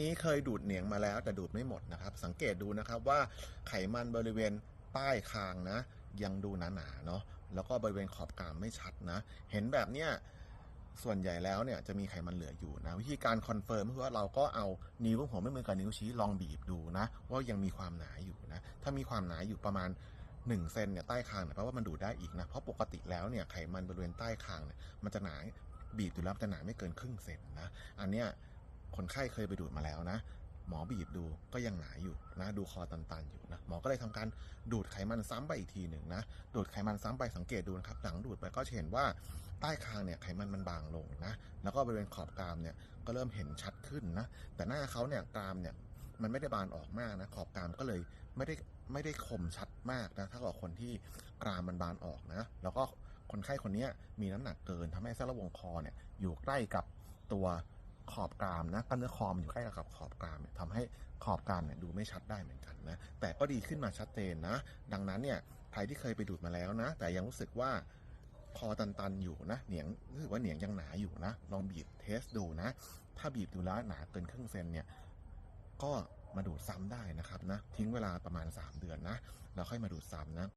นี้เคยดูดเหนียงมาแล้วแต่ดูดไม่หมดนะครับ สังเกตดูนะครับว่าไขมันบริเวณใต้คางนะ ยังดูหนาๆเนาะแล้วก็บริเวณขอบกรามไม่ชัดนะ เห็นแบบเนี้ยส่วนใหญ่แล้วเนี่ยจะมีไขมันเหลืออยู่นะวิธีการคอนเฟิร์มก็คือว่าเราก็เอานิ้วของผมไม่มือกับนิ้วชี้ลองบีบดูนะ ว่ายังมีความหนาอยู่นะ ถ้ามีความหนาอยู่ประมาณ1เซนเนี่ยใต้คางเนี่ยแปลว่ามันดูดได้อีกนะเพราะปกติแล้วเนี่ยไขมันบริเวณใต้คางเนี่ยมันจะหนาบีบอยู่แล้วจะหนาไม่เกินครึ่งเซนนะ อันเนี้ย คนไข้เคยไปดูดมาแล้วนะ หมอบีบดูก็ยังหนาอยู่นะ ดูคอตันๆอยู่นะ หมอก็เลยทำการดูดไขมันซ้ำไปอีกทีหนึ่งนะ ดูดไขมันซ้ำไปสังเกตดูนะครับ หลังดูดไปก็เห็นว่าใต้คางเนี่ยไขมันมันบางลงนะ แล้วก็บริเวณขอบกรามเนี่ยก็เริ่มเห็นชัดขึ้นนะ แต่หน้าเขาเนี่ยกรามเนี่ยมันไม่ได้บานออกมากนะ ขอบกรามก็เลยไม่ได้ไม่ได้คมชัดมากนะ ถ้ากับคนที่กรามมันบานออกนะ แล้วก็คนไข้คนนี้มีน้ำหนักเกินทำให้เส้นระวงคอเนี่ยอยู่ใกล้กับตัว ขอบกรามนะกล้ามเนื้อคอมันอยู่ใกล้กับขอบกรามเนี่ยทำให้ขอบกรามเนี่ยดูไม่ชัดได้เหมือนกันนะแต่ก็ดีขึ้นมาชัดเจนนะ ดังนั้นเนี่ยใครที่เคยไปดูดมาแล้วนะ แต่ยังรู้สึกว่าคอตันๆอยู่นะเหนียงรู้สึกว่าเหนียงยังหนาอยู่นะ ลองบีบเทสดูนะ ถ้าบีบดูแล้วหนาเกินครึ่งเซนเนี่ยก็มาดูดซ้ำได้นะครับนะ ทิ้งเวลาประมาณ 3 เดือนนะ แล้วค่อยมาดูดซ้ำนะ